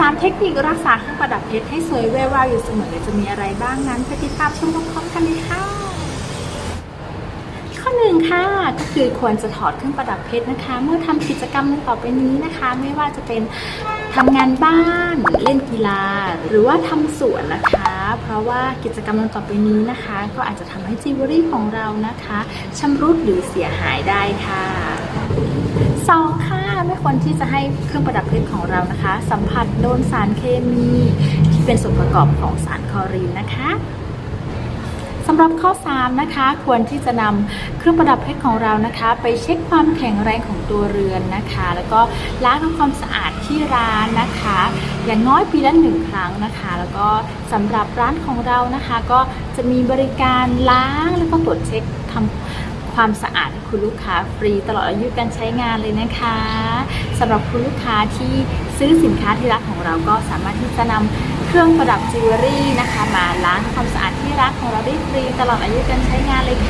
3 เทคนิครักษาเครื่องประดับเพชรให้สวยแวววาวอยู่เสมอจะมีอะไรบ้างนั้นไปติดตามชมพร้อมๆกันเลยค่ะ ข้อหนึ่งค่ะก็คือควรจะถอดเครื่องประดับเพชรนะคะ เมื่อทำกิจกรรมในต่อไปนี้นะคะ ไม่ว่าจะเป็นทำงานบ้านเล่นกีฬา หรือว่าทำสวนนะคะ เพราะว่ากิจกรรมในต่อไปนี้นะคะ ก็อาจจะทำให้จิวเวลรี่ของเรานะคะชำรุดหรือเสียหายได้ค่ะสองค่ะ ไม่ควรที่จะให้เครื่องประดับเพชรของเรานะคะ สัมผัสโดนสารเคมีที่เป็นส่วนประกอบของสารคอรีนนะคะสำหรับข้อ 3 นะคะ ควรที่จะนำเครื่องประดับเพชรของเรานะคะ ไปเช็คความแข็งแรงของตัวเรือนนะคะ แล้วก็ล้างทำความสะอาดที่ร้านนะคะ อย่างน้อยปีละหนึ่งครั้งนะคะ แล้วก็สำหรับร้านของเรานะคะ ก็จะมีบริการล้างแล้วก็ตรวจเช็คทำ ความสะอาดให้คุณลูกค้าฟรีตลอดอายุการใช้งานเลยนะคะสำหรับคุณลูกค้าที่ซื้อสินค้าที่รักของเราก็สามารถที่จะนำเครื่องประดับจิวเวลรี่นะคะ มาล้างทำความสะอาดที่รักของเราได้ฟรีตลอดอายุการใช้งานเลยค่ะ